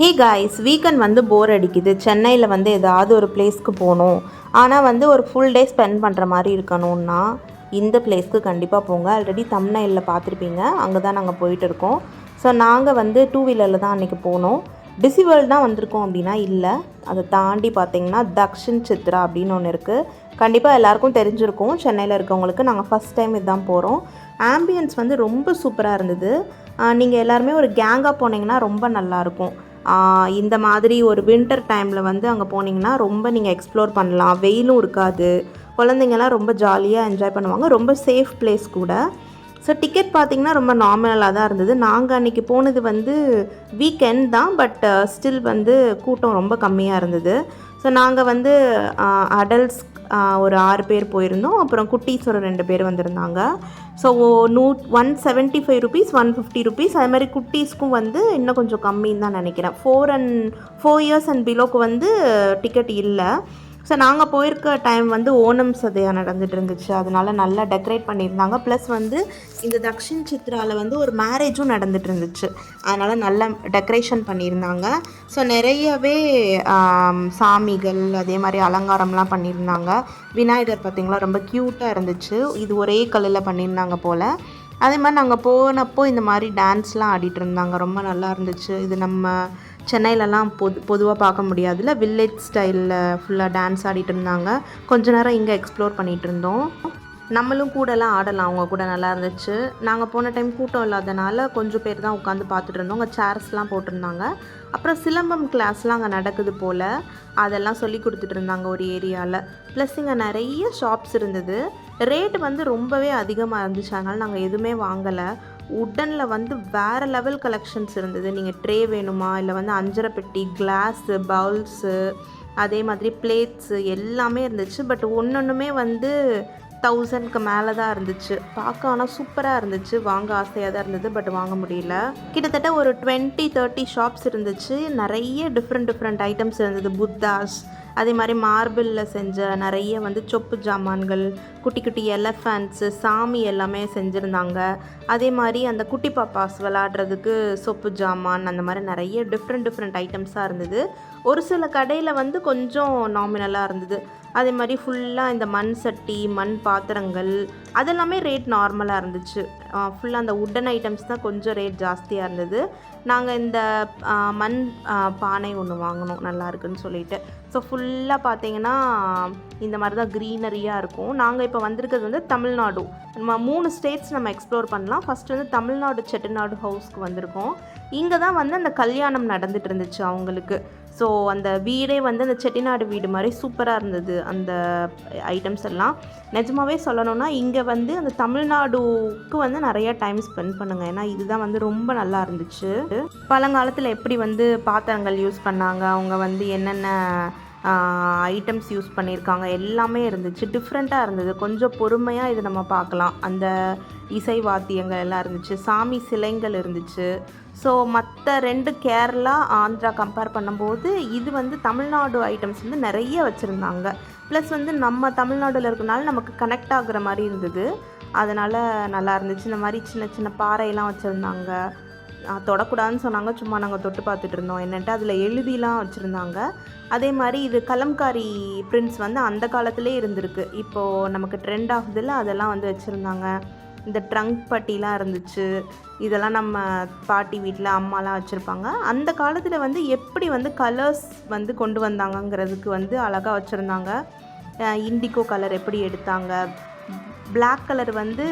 Hey guys weekend வந்து போர் அடிக்குது. சென்னையில் வந்து ஏதாவது ஒரு பிளேஸ்க்கு போகணும். ஆனால் வந்து ஒரு ஃபுல் டே ஸ்பெண்ட் பண்ணுற மாதிரி இருக்கணும்னா இந்த பிளேஸ்க்கு கண்டிப்பாக போங்க. ஆல்ரெடி தம்னையில் பார்த்துருப்பீங்க. அங்கே தான் நாங்கள் போயிட்டு இருக்கோம். ஸோ நாங்கள் வந்து டூ வீலரில் தான் அன்றைக்கி போனோம். டிசி வேர்ல்டு தான் வந்திருக்கோம் அப்படின்னா இல்லை. அதை தாண்டி பார்த்தீங்கன்னா தக்ஷின் சித்ரா அப்படின்னு ஒன்று இருக்குது கண்டிப்பாக எல்லாருக்கும் தெரிஞ்சிருக்கும். சென்னையில் இருக்கவங்களுக்கு நாங்கள் ஃபஸ்ட் டைம் இதுதான் போகிறோம் ஆம்பியன்ஸ் வந்து ரொம்ப சூப்பராக இருந்தது. நீங்கள் எல்லாருமே ஒரு கேங்காக போனீங்கன்னா ரொம்ப நல்லாயிருக்கும் இந்த மாதிரி ஒரு வின்டர் டைமில் வந்து அங்கே போனீங்கன்னா ரொம்ப நீங்கள் எக்ஸ்ப்ளோர் பண்ணலாம். வெயிலும் இருக்காது. குழந்தைங்கள்லாம் ரொம்ப ஜாலியாக என்ஜாய் பண்ணுவாங்க. ரொம்ப சேஃப் பிளேஸ் கூட. ஸோ டிக்கெட் பார்த்திங்கன்னா ரொம்ப நார்மலாக தான் இருந்தது. நாங்கள் அன்றைக்கி போனது வந்து வீக்கெண்ட் தான் பட் ஸ்டில் uh, வந்து கூட்டம் ரொம்ப கம்மியாக இருந்தது. ஸோ நாங்கள் வந்து அடல்ட்ஸ் ஒரு ஆறு பேர் போயிருந்தோம். அப்புறம் குட்டீஸ் ஒரு ரெண்டு பேர் வந்திருந்தாங்க. ஸோ நூ one seventy five rupees one fifty rupees அது மாதிரி குட்டீஸ்க்கும் வந்து இன்னும் கொஞ்சம் கம்மின்னு தான் நினைக்கிறேன். Four and four years and பிலோக்கு வந்து டிக்கெட் இல்லை. ஸோ நாங்கள் போயிருக்க டைம் வந்து ஓணம் சதையாக நடந்துட்டு இருந்துச்சு. அதனால நல்லா டெக்கரேட் பண்ணியிருந்தாங்க. ப்ளஸ் வந்து இந்த தக்ஷின் சித்ராவில் வந்து ஒரு மேரேஜும் நடந்துட்டு இருந்துச்சு. அதனால் நல்லா டெக்கரேஷன் பண்ணியிருந்தாங்க. ஸோ நிறையவே சாமிகள் அதே மாதிரி அலங்காரம்லாம் பண்ணியிருந்தாங்க. விநாயகர் பார்த்திங்களா ரொம்ப க்யூட்டாக இருந்துச்சு. இது ஒரே கல்லில் பண்ணியிருந்தாங்க போல். அதே மாதிரி நாங்கள் போனப்போ இந்த மாதிரி டான்ஸ்லாம் ஆடிட்டு இருந்தாங்க. ரொம்ப நல்லா இருந்துச்சு. இது நம்ம சென்னையிலலாம் பொது பொதுவாக பார்க்க முடியாதுல்ல. வில்லேஜ் ஸ்டைலில் ஃபுல்லாக டான்ஸ் ஆடிட்டு இருந்தாங்க. கொஞ்ச நேரம் இங்கே எக்ஸ்ப்ளோர் பண்ணிகிட்டு இருந்தோம். நம்மளும் கூடலாம் ஆடலாம். அவங்க கூட நல்லா இருந்துச்சு. நாங்கள் போன டைம் கூட்டம் இல்லாதனால கொஞ்சம் பேர் தான் உட்காந்து பார்த்துட்டு இருந்தோம். அங்கே சேர்ஸ்லாம் போட்டிருந்தாங்க. அப்புறம் சிலம்பம் கிளாஸ்லாம் அங்கே நடக்குது போல். அதெல்லாம் சொல்லி கொடுத்துட்டு இருந்தாங்க ஒரு ஏரியாவில் ப்ளஸ் இங்கே நிறைய ஷாப்ஸ் இருந்தது. ரேட் வந்து ரொம்பவே அதிகமாக இருந்துச்சு. அதனால் நாங்கள் எதுவுமே வாங்கலை. உட்டனில் வந்து வேறு லெவல் கலெக்ஷன்ஸ் இருந்தது. நீங்கள் ட்ரே வேணுமா? இல்லை வந்து அஞ்சரை பெட்டி கிளாஸு பவுல்ஸு அதே மாதிரி பிளேட்ஸு எல்லாமே இருந்துச்சு. பட் ஒன்று ஒன்றுமே வந்து தௌசண்ட்க்கு மேலே தான் இருந்துச்சு. பார்க்க ஆனால் சூப்பராக இருந்துச்சு. வாங்க ஆசையாக தான் இருந்தது பட் வாங்க முடியல. கிட்டத்தட்ட ஒரு டுவெண்ட்டி தேர்ட்டி ஷாப்ஸ் இருந்துச்சு. நிறைய டிஃப்ரெண்ட் டிஃப்ரெண்ட் ஐட்டம்ஸ் இருந்தது. புத்தாஸ் அதே மாதிரி மார்பிளில் செஞ்ச நிறைய வந்து சொப்பு ஜாமான்கள் குட்டி குட்டி எலஃபண்ட்ஸு சாமி எல்லாமே செஞ்சுருந்தாங்க. அதே மாதிரி அந்த குட்டி பாப்பாஸ் விளாடுறதுக்கு சொப்பு ஜாமான் அந்த மாதிரி நிறைய டிஃப்ரெண்ட் டிஃப்ரெண்ட் ஐட்டம்ஸாக இருந்தது. ஒரு சில கடையில் வந்து கொஞ்சம் நாமினலாக இருந்தது. அதே மாதிரி ஃபுல்லாக இந்த மண் சட்டி மண் பாத்திரங்கள் அதெல்லாமே ரேட் நார்மலாக இருந்துச்சு. ஃபுல்லாக அந்த உட்டன் ஐட்டம்ஸ் தான் கொஞ்சம் ரேட் ஜாஸ்தியாக இருந்தது. நாங்கள் இந்த மண் பானை ஒன்று வாங்கினோம். நல்லா இருக்குன்னு சொல்லிட்டு. ஸோ ஃபுல்லாக பார்த்தீங்கன்னா இந்த மாதிரி தான் க்ரீனரியாக இருக்கும். நாங்கள் இப்போ வந்திருக்கிறது வந்து தமிழ்நாடு. நம்ம மூணு ஸ்டேட்ஸ் நம்ம எக்ஸ்ப்ளோர் பண்ணலாம். ஃபஸ்ட்டு வந்து தமிழ்நாடு செட்டிநாடு ஹவுஸ்க்கு வந்திருக்கோம். இங்கே தான் வந்து அந்த கல்யாணம் நடந்துட்டு இருந்துச்சு அவங்களுக்கு. ஸோ அந்த வீடே வந்து அந்த செட்டிநாடு வீடு மாதிரி சூப்பராக இருந்தது அந்த ஐட்டம்ஸ் எல்லாம். நிஜமாவே சொல்லணும்னா இங்கே வந்து அந்த தமிழ்நாடுக்கு வந்து நிறைய டைம் ஸ்பெண்ட் பண்ணுங்க. ஏன்னா இதுதான் வந்து ரொம்ப நல்லா இருந்துச்சு. பழங்காலத்தில் எப்படி வந்து பாத்திரங்கள் யூஸ் பண்ணாங்க? அவங்க வந்து என்னென்ன ஐட்டம்ஸ் யூஸ் பண்ணியிருக்காங்க. எல்லாமே இருந்துச்சு. டிஃப்ரெண்ட்டாக இருந்தது. கொஞ்சம் பொறுமையாக இது நம்ம பார்க்கலாம். அந்த இசை வாத்தியங்கள் எல்லாம் இருந்துச்சு. சாமி சிலைங்கள் இருந்துச்சு. ஸோ மற்ற ரெண்டு கேரளா ஆந்திரா கம்பேர் பண்ணும்போது இது வந்து தமிழ்நாடு ஐட்டம்ஸ் வந்து நிறைய வச்சுருந்தாங்க. ப்ளஸ் வந்து நம்ம தமிழ்நாட்டில் இருக்கனால நமக்கு கனெக்ட் ஆகுற மாதிரி இருந்தது. அதனால் நல்லா இருந்துச்சு. இந்த மாதிரி சின்ன சின்ன பாறையெல்லாம் வச்சுருந்தாங்க. தொடக்கூடாதுன்னு சொன்னாங்க. சும்மா நாங்கள் தொட்டு பார்த்துட்டு இருந்தோம். என்னென்ட்டு அதில் எழுதிலாம் வச்சுருந்தாங்க. அதே மாதிரி இது கலம்காரி பிரிண்ட்ஸ் வந்து அந்த காலத்திலே இருந்திருக்கு. இப்போது நமக்கு ட்ரெண்ட் ஆகுதுல்ல அதெல்லாம் வந்து வச்சுருந்தாங்க. இந்த ட்ரங்க் பட்டிலாம் இருந்துச்சு. இதெல்லாம் நம்ம பாட்டி வீட்டில் அம்மாலாம் வச்சுருப்பாங்க. அந்த காலத்தில் வந்து எப்படி வந்து கலர்ஸ் வந்து கொண்டு வந்தாங்கங்கிறதுக்கு வந்து அழகாக வச்சுருந்தாங்க. இண்டிகோ கலர் எப்படி எடுத்தாங்க? பிளாக் கலர் வந்து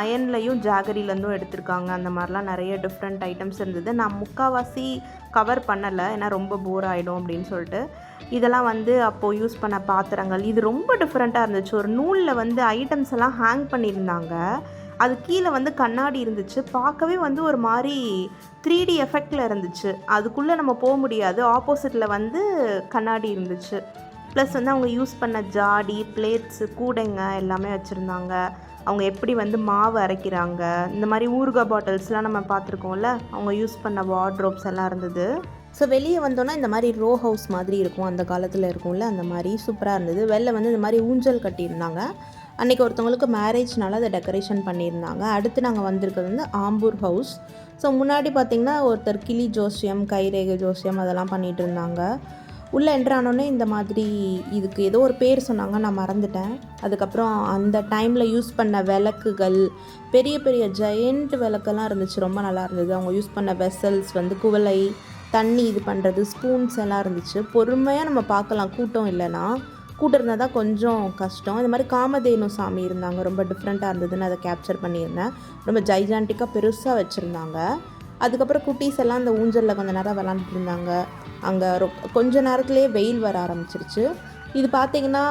அயன்லையும் ஜாகரிலேருந்தும் எடுத்திருக்காங்க. அந்த மாதிரிலாம் நிறைய டிஃப்ரெண்ட் ஐட்டம்ஸ் இருந்தது. நான் முக்கால்வாசி கவர் பண்ணலை. ஏன்னா ரொம்ப போர் ஆகிடும் அப்படின்னு சொல்லிட்டு. இதெல்லாம் வந்து அப்போது யூஸ் பண்ண பாத்திரங்கள். இது ரொம்ப டிஃப்ரெண்ட்டாக இருந்துச்சு. ஒரு நூலில் வந்து ஐட்டம்ஸ் எல்லாம் ஹேங் பண்ணியிருந்தாங்க. அது கீழே வந்து கண்ணாடி இருந்துச்சு. பார்க்கவே வந்து ஒரு மாதிரி த்ரீ டி எஃபெக்டில் இருந்துச்சு. அதுக்குள்ளே நம்ம போக முடியாது. ஆப்போசிட்டில் வந்து கண்ணாடி இருந்துச்சு. ப்ளஸ் வந்து அவங்க யூஸ் பண்ண ஜாடி பிளேட்ஸு கூடைங்க எல்லாமே வச்சுருந்தாங்க. அவங்க எப்படி வந்து மாவு அரைக்கிறாங்க இந்த மாதிரி ஊறுகாய் பாட்டில்ஸ்லாம் நம்ம பார்த்துருக்கோம்ல அவங்க யூஸ் பண்ண வார்ட்ரோப்ஸ் எல்லாம் இருந்தது. ஸோ வெளியே வந்தோன்னா இந்த மாதிரி ரோ ஹவுஸ் மாதிரி இருக்கும். அந்த காலத்தில் இருக்கும்ல அந்த மாதிரி சூப்பராக இருந்தது. வெளில வந்து இந்த மாதிரி ஊஞ்சல் கட்டியிருந்தாங்க. அன்றைக்கி ஒருத்தவங்களுக்கு மேரேஜ்னால அதை டெக்கரேஷன் பண்ணியிருந்தாங்க. அடுத்து நாங்கள் வந்திருக்கிறது வந்து ஆம்பூர் ஹவுஸ் ஸோ முன்னாடி பார்த்திங்கன்னா ஒருத்தர் கிளி ஜோசியம் கைரேகை ஜோசியம் அதெல்லாம் பண்ணிகிட்டு இருந்தாங்க. உள்ளே என்ட்ரானோடனே இந்த மாதிரி இதுக்கு ஏதோ ஒரு பேர் சொன்னாங்க நான் மறந்துட்டேன். அதுக்கப்புறம் அந்த டைமில் யூஸ் பண்ண விளக்குகள் பெரிய பெரிய ஜெயண்ட் விளக்கெல்லாம் இருந்துச்சு ரொம்ப நல்லா இருந்தது. அவங்க யூஸ் பண்ண வெசல்ஸ் வந்து குவளை தண்ணி இது பண்ணுறது ஸ்பூன்ஸ் எல்லாம் இருந்துச்சு. பொறுமையாக நம்ம பார்க்கலாம் கூட்டம் இல்லைன்னா. கூட்டம் இருந்தால் தான் கொஞ்சம் கஷ்டம். இந்த மாதிரி காமதேனு சாமி இருந்தாங்க ரொம்ப டிஃப்ரெண்ட்டாக இருந்ததுன்னு அதை கேப்சர் பண்ணியிருந்தேன். ரொம்ப ஜைஜான்டிக்காக பெருசாக வச்சுருந்தாங்க. அதுக்கப்புறம் குட்டீஸ் எல்லாம் அந்த ஊஞ்சலில் கொஞ்சம் நேரம் விளாண்டுட்டு இருந்தாங்க. அங்கே ரொ கொஞ்ச நேரத்துலேயே வெயில் வர ஆரம்பிச்சிருச்சு. இது பார்த்தீங்கன்னா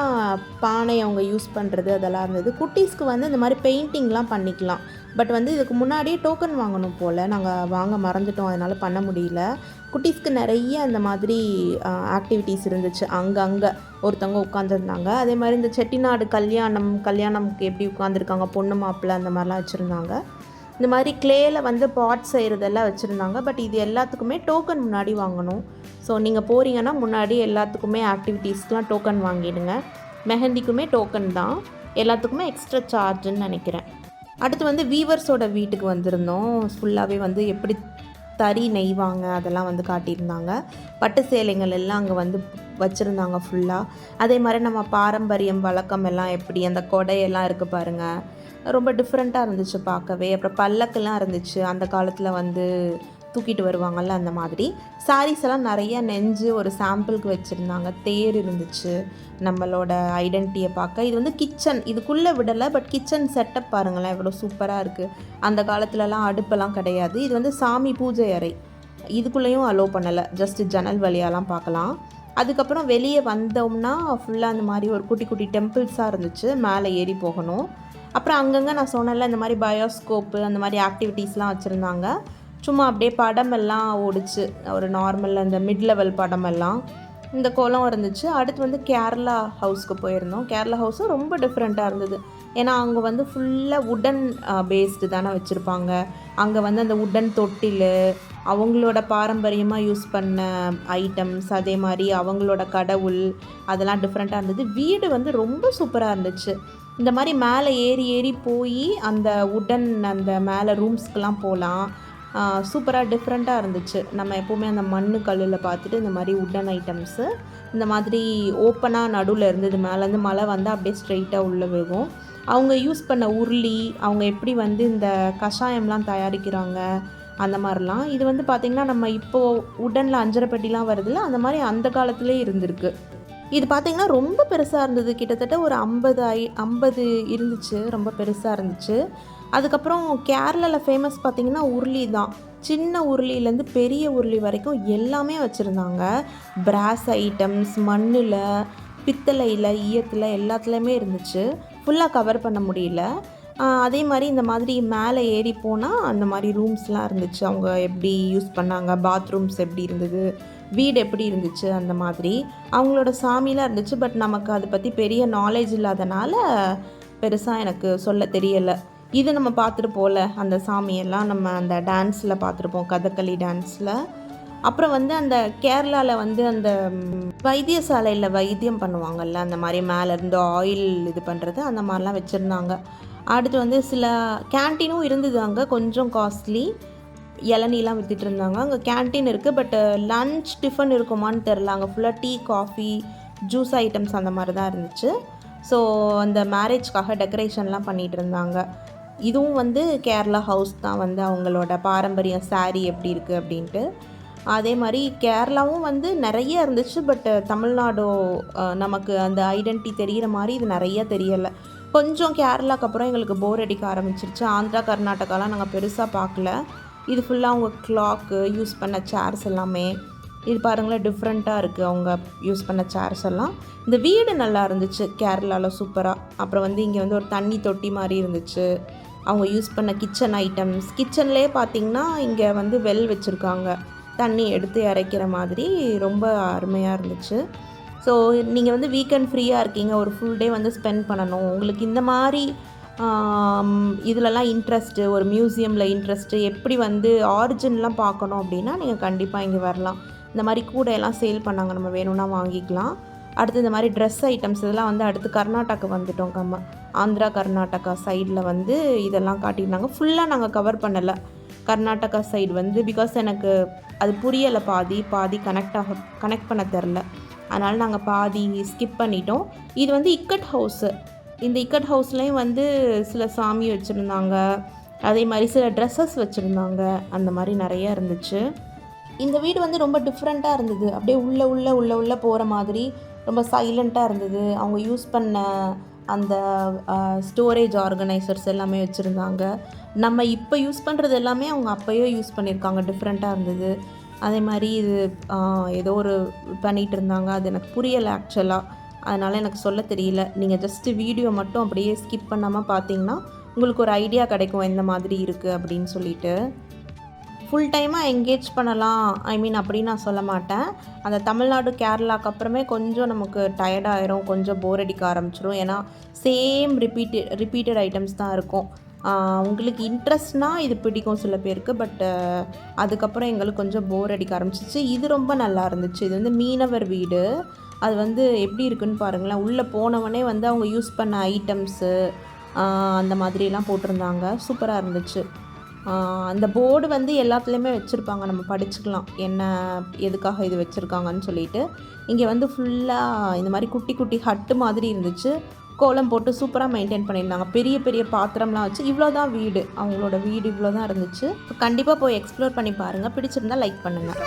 பானை அவங்க யூஸ் பண்ணுறது அதெல்லாம் இருந்தது. குட்டீஸ்க்கு வந்து இந்த மாதிரி பெயிண்டிங்லாம் பண்ணிக்கலாம். பட் வந்து இதுக்கு முன்னாடியே டோக்கன் வாங்கணும் போல். நாங்கள் வாங்க மறந்துட்டோம். அதனால் பண்ண முடியல. குட்டீஸ்க்கு நிறைய அந்த மாதிரி ஆக்டிவிட்டீஸ் இருந்துச்சு. அங்கங்கே ஒருத்தவங்க உட்காந்துருந்தாங்க அதே மாதிரி இந்த செட்டிநாடு கல்யாணம் கல்யாணம்க்கு எப்படி உட்காந்துருக்காங்க பொண்ணு மாப்பிள்ளை அந்த மாதிரிலாம் வச்சுருந்தாங்க. இந்த மாதிரி க்ளேயில் வந்து பாட் செய்கிறதெல்லாம் வச்சுருந்தாங்க. பட் இது எல்லாத்துக்குமே டோக்கன் முன்னாடி வாங்கணும். ஸோ நீங்கள் போகிறீங்கன்னா முன்னாடி எல்லாத்துக்குமே ஆக்டிவிட்டீஸ்க்கெலாம் டோக்கன் வாங்கிடுங்க. மெஹந்திக்குமே டோக்கன் தான். எல்லாத்துக்குமே எக்ஸ்ட்ரா சார்ஜுன்னு நினைக்கிறேன். அடுத்து வந்து வீவர்ஸோட வீட்டுக்கு வந்திருந்தோம். ஃபுல்லாகவே வந்து எப்படி தறி நெய்வாங்க அதெல்லாம் வந்து காட்டியிருந்தாங்க. பட்டு சேலைகள் எல்லாம் அங்கே வந்து வச்சுருந்தாங்க ஃபுல்லாக அதே மாதிரி நம்ம பாரம்பரியம் வழக்கம் எல்லாம் எப்படி? அந்த கொடையெல்லாம் இருக்குது பாருங்கள் ரொம்ப டிஃப்ரெண்ட்டாக இருந்துச்சு பார்க்கவே. அப்புறம் பல்லக்கெல்லாம் இருந்துச்சு. அந்த காலத்தில் வந்து தூக்கிட்டு வருவாங்கள்ல அந்த மாதிரி. சாரீஸ் எல்லாம் நிறைய நெஞ்சு ஒரு சாம்பிளுக்கு வச்சுருந்தாங்க. தேர் இருந்துச்சு நம்மளோட ஐடென்டிட்டியை பார்க்க. இது வந்து கிச்சன் இதுக்குள்ளே விடலை பட் கிச்சன் செட்டப் பாருங்களேன் எவ்வளோ சூப்பராக இருக்குது அந்த காலத்துலலாம் அடுப்பெல்லாம் கிடையாது. இது வந்து சாமி பூஜை அறை. இதுக்குள்ளேயும் அலோவ் பண்ணலை. ஜஸ்ட் ஜன்னல் வழியாலாம் பார்க்கலாம். அதுக்கப்புறம் வெளியே வந்தோம்னா ஃபுல்லாக அந்த மாதிரி ஒரு குட்டி குட்டி டெம்பிள்ஸாக இருந்துச்சு. மேலே ஏறி போகணும். அப்புறம் அங்கங்கே நான் சொன்னல இந்த மாதிரி பயோஸ்கோப்பு அந்த மாதிரி ஆக்டிவிட்டீஸ்லாம் வச்சுருந்தாங்க. சும்மா அப்படியே படமெல்லாம் ஓடிச்சு. ஒரு நார்மல் அந்த மிட் லெவல் படமெல்லாம் இந்த கோலம் இருந்துச்சு. அடுத்து வந்து கேரளா ஹவுஸ்க்கு போயிருந்தோம். கேரளா ஹவுஸும் ரொம்ப டிஃப்ரெண்ட்டாக இருந்தது. ஏன்னா அங்கே வந்து ஃபுல்லாக உடன் பேஸ்டு தானே வச்சுருப்பாங்க. அங்கே வந்து அந்த உடன் தொட்டில் அவங்களோட பாரம்பரியமாக யூஸ் பண்ண ஐட்டம்ஸ் அதே மாதிரி அவங்களோட கடவுள் அதெல்லாம் டிஃப்ரெண்ட்டாக இருந்தது. வீடு வந்து ரொம்ப சூப்பராக இருந்துச்சு. இந்த மாதிரி மேலே ஏறி ஏறி போய் அந்த உடன் அந்த மேலே ரூம்ஸ்க்கெலாம் போகலாம். சூப்பராக டிஃப்ரெண்ட்டாக இருந்துச்சு. நம்ம எப்போவுமே அந்த மண்ணு கல்லில் பார்த்துட்டு இந்த மாதிரி உட்டன் ஐட்டம்ஸு இந்த மாதிரி ஓப்பனாக நடுவில் இருந்தது மேலேருந்து மழை வந்து அப்படியே ஸ்ட்ரெயிட்டாக உள்ளே விழுகும். அவங்க யூஸ் பண்ண உருளி அவங்க எப்படி வந்து இந்த கஷாயம்லாம் தயாரிக்கிறாங்க அந்த மாதிரிலாம். இது வந்து பார்த்திங்கன்னா நம்ம இப்போது உடனில் அஞ்சரை பெட்டிலாம் வருதுல்ல அந்த மாதிரி அந்த காலத்துலேயே இருந்திருக்கு. இது பார்த்திங்கன்னா ரொம்ப பெருசாக இருந்தது. கிட்டத்தட்ட ஒரு ஐம்பது ஐ ஐம்பது இருந்துச்சு. ரொம்ப பெருசாக இருந்துச்சு. அதுக்கப்புறம் கேரளாவில் ஃபேமஸ் பார்த்திங்கன்னா உருளி தான். சின்ன உருளியிலேருந்து பெரிய உருளி வரைக்கும் எல்லாமே வச்சுருந்தாங்க. பிராஸ் ஐட்டம்ஸ் மண்ணில் பித்தளையில் ஈயத்தில் எல்லாத்துலேயுமே இருந்துச்சு. ஃபுல்லாக கவர் பண்ண முடியல. அதே மாதிரி இந்த மாதிரி மேலே ஏறி போனால் அந்த மாதிரி ரூம்ஸ்லாம் இருந்துச்சு. அவங்க எப்படி யூஸ் பண்ணாங்க? பாத்ரூம்ஸ் எப்படி இருந்தது? வீடு எப்படி இருந்துச்சு அந்த மாதிரி. அவங்களோட சாமிலாம் இருந்துச்சு பட் நமக்கு அதை பற்றி பெரிய நாலேஜ் இல்லாதனால பெருசாக எனக்கு சொல்ல தெரியலை. இது நம்ம பார்த்துட்டு போகல அந்த சாமியெல்லாம் நம்ம அந்த டான்ஸில் பார்த்துருப்போம் கதகளி டான்ஸில் அப்புறம் வந்து அந்த கேரளாவில் வந்து அந்த வைத்தியசாலையில் வைத்தியம் பண்ணுவாங்கள்ல அந்த மாதிரி மேலேருந்து ஆயில் இது பண்ணுறது அந்த மாதிரிலாம் வச்சுருந்தாங்க. அடுத்து வந்து சில கேன்டீனும் இருந்தது அங்கே கொஞ்சம் காஸ்ட்லி இளநீலாம் விற்றுட்டு இருந்தாங்க. அங்கே கேன்டீன் இருக்குது பட் லன்ச் டிஃபன் இருக்குமான்னு தெரில அங்கே ஃபுல்லாக டீ காஃபி ஜூஸ் ஐட்டம்ஸ் அந்த மாதிரி தான் இருந்துச்சு. ஸோ அந்த மேரேஜ்க்காக டெக்கரேஷன்லாம் பண்ணிகிட்டு இருந்தாங்க. இதுவும் வந்து கேரளா ஹவுஸ் தான் வந்து அவங்களோட பாரம்பரியம். சாரீ எப்படி இருக்குது அப்படின்ட்டு. அதே மாதிரி கேரளாவும் வந்து நிறைய இருந்துச்சு பட் தமிழ்நாடோ நமக்கு அந்த ஐடென்டி தெரிகிற மாதிரி இது நிறைய தெரியலை. கொஞ்சம் கேரளாக்கு அப்புறம் எங்களுக்கு போர் அடிக்க ஆரம்பிச்சிருச்சு. ஆந்திரா கர்நாடகாலாம் நாங்கள் பெருசாக பார்க்கல. இது ஃபுல்லாக அவங்க கிளாக்கு யூஸ் பண்ண சேர்ஸ் எல்லாமே. இது பாருங்களேன் டிஃப்ரெண்ட்டாக இருக்குது அவங்க யூஸ் பண்ண சேர்ஸ் எல்லாம். இந்த வீடு நல்லா இருந்துச்சு கேரளாவில் சூப்பராக அப்புறம் வந்து இங்கே வந்து ஒரு தண்ணி தொட்டி மாதிரி இருந்துச்சு. அவங்க யூஸ் பண்ண கிச்சன் ஐட்டம்ஸ் கிச்சன்லேயே பார்த்திங்கன்னா இங்கே வந்து வெல் வச்சுருக்காங்க. தண்ணி எடுத்து இறைக்கிற மாதிரி ரொம்ப அருமையாக இருந்துச்சு. ஸோ நீங்கள் வந்து வீக்கெண்ட் ஃப்ரீயாக இருக்கீங்க. ஒரு ஃபுல் டே வந்து ஸ்பெண்ட் பண்ணணும். உங்களுக்கு இந்த மாதிரி இதிலலாம் இன்ட்ரெஸ்ட்டு ஒரு மியூசியமில் இன்ட்ரெஸ்ட்டு எப்படி வந்து ஆரிஜின்லாம் பார்க்கணும் அப்படின்னா நீங்கள் கண்டிப்பாக இங்கே வரலாம். இந்த மாதிரி கூடையெல்லாம் சேல் பண்ணாங்க நம்ம வேணும்னா வாங்கிக்கலாம். அடுத்து இந்த மாதிரி ட்ரெஸ் ஐட்டம்ஸ் இதெல்லாம் வந்து அடுத்து கர்நாடகா வந்துட்டோம் கம்ம. ஆந்திரா கர்நாடகா சைடில் வந்து இதெல்லாம் காட்டியிருந்தாங்க. ஃபுல்லாக நாங்கள் கவர் பண்ணலை. கர்நாடகா சைடு வந்து பிகாஸ் எனக்கு அது புரியலை பாதி. பாதி கனெக்ட் ஆக கனெக்ட் பண்ண தெரில. அதனால் நாங்கள் பாதி ஸ்கிப் பண்ணிட்டோம். இது வந்து இக்கட் ஹவுஸு இந்த இக்கட் ஹவுஸ்லேயும் வந்து சில சாமி வச்சுருந்தாங்க. அதே மாதிரி சில ட்ரெஸ்ஸஸ் வச்சுருந்தாங்க. அந்த மாதிரி நிறைய இருந்துச்சு. இந்த வீடு வந்து ரொம்ப டிஃப்ரெண்ட்டாக இருந்தது. அப்படியே உள்ளே உள்ளே உள்ளே உள்ளே போகிற மாதிரி ரொம்ப சைலண்ட்டாக இருந்தது. அவங்க யூஸ் பண்ண அந்த ஸ்டோரேஜ் ஆர்கனைசர்ஸ் எல்லாமே வச்சுருந்தாங்க. நம்ம இப்போ யூஸ் பண்ணுறது எல்லாமே அவங்க அப்போயே யூஸ் பண்ணியிருக்காங்க. டிஃப்ரெண்ட்டாக இருந்தது. அதே மாதிரி இது ஏதோ ஒரு பண்ணிகிட்டு இருந்தாங்க. அது எனக்கு புரியலை ஆக்சுவலாக அதனால் எனக்கு சொல்ல தெரியல. நீங்கள் ஜஸ்ட்டு வீடியோ மட்டும் அப்படியே ஸ்கிப் பண்ணாமல் பார்த்தீங்கன்னா உங்களுக்கு ஒரு ஐடியா கிடைக்கும் எந்த மாதிரி இருக்குது அப்படின்னு சொல்லிட்டு. ஃபுல் டைமாக என்கேஜ் பண்ணலாம். ஐ மீன் அப்படின்னு நான் சொல்ல மாட்டேன். அந்த தமிழ்நாடு கேரளாக்கு அப்புறமே கொஞ்சம் நமக்கு டயர்டாயிரும் கொஞ்சம் போர் அடிக்க ஆரம்பிச்சிடும் ஏன்னா சேம் ரிப்பீட்டு ரிப்பீட்டட் ஐட்டம்ஸ் தான் இருக்கும். உங்களுக்கு இன்ட்ரெஸ்ட்னால் இது பிடிக்கும் சில பேருக்கு. பட்டு அதுக்கப்புறம் எங்களுக்கு கொஞ்சம் போர் அடிக்க ஆரம்பிச்சிச்சு. இது ரொம்ப நல்லா இருந்துச்சு. இது வந்து மீனவர் வீடு. அது வந்து எப்படி இருக்குன்னு பாருங்களேன். உள்ளே போனவொடனே வந்து அவங்க யூஸ் பண்ண ஐட்டம்ஸு அந்த மாதிரிலாம் போட்டிருந்தாங்க. சூப்பராக இருந்துச்சு. அந்த போர்டு வந்து எல்லாத்துலேயுமே வச்சுருப்பாங்க. நம்ம படிச்சுக்கலாம். என்ன எதுக்காக இது வச்சுருக்காங்கன்னு சொல்லிட்டு. இங்கே வந்து ஃபுல்லாக இந்த மாதிரி குட்டி குட்டி ஹட்டு மாதிரி இருந்துச்சு. கோலம் போட்டு சூப்பராக மெயின்டைன் பண்ணியிருந்தாங்க. பெரிய பெரிய பாத்திரம்லாம் வச்சு இவ்வளோ தான் வீடு. அவங்களோட வீடு இவ்வளோ தான் இருந்துச்சு கண்டிப்பாக போய் எக்ஸ்ப்ளோர் பண்ணி பாருங்கள் பிடிச்சிருந்தா லைக் பண்ணுங்கள்